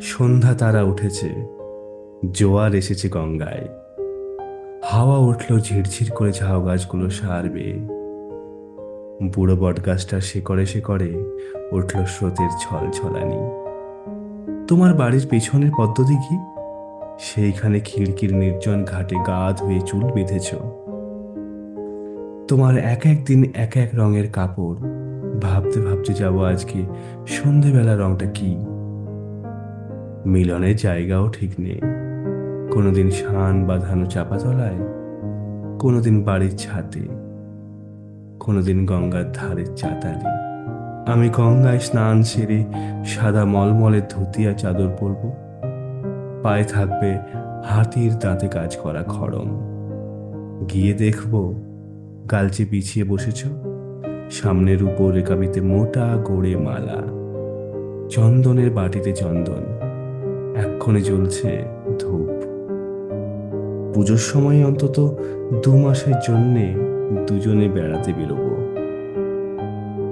সন্ধ্যা তারা উঠেছে। জোয়ার এসেছে গঙ্গায়। হাওয়া উঠল ঝিরঝির করে ঝাউ গাছগুলো সারবে। বুড়ো বটগাছটার শেকড়ে শেকড়ে উঠল স্রোতের ছল ছলানি। তোমার বাড়ির পেছনের পদ্ধতি কি? সেইখানে খিড়কির নির্জন ঘাটে গা ধুয়ে চুল বেঁধেছ। তোমার এক এক দিন এক এক রঙের কাপড়। ভাবতে ভাবতে যাব আজকে সন্ধেবেলা রংটা কি? মিলনের জায়গাও ঠিক নেই। কোনোদিন শান বাঁধানো চাপাতলায় কোনোদিন বাড়ির ছাতে, কোনোদিন গঙ্গার ধারের চাতালে। আমি গঙ্গায় স্নান সেরে সাদা মলমলের ধুতি আর চাদর পরব। পায়ে থাকবে হাতির দাঁতে কাজ করা খড়ম। গিয়ে দেখব গালচে পিছিয়ে বসেছ। সামনের উপর রেকাবিতে মোটা গোড়ে মালা। চন্দনের বাটিতে চন্দন। এক্ষণে জ্বলছে ধূপ। পুজোর সময় অন্তত দু মাসের জন্যে দুজনে বেড়াতে বেরোবো।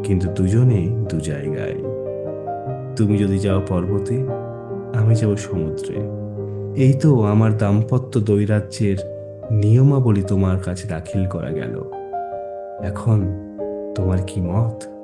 কিন্তু দুজনে দু জায়গায়। তুমি যদি যাও পর্বতে, আমি যাব সমুদ্রে। এই তো আমার দাম্পত্য দৈরাজ্যের নিয়মাবলী তোমার কাছে দাখিল করা গেল। এখন তোমার কি মত?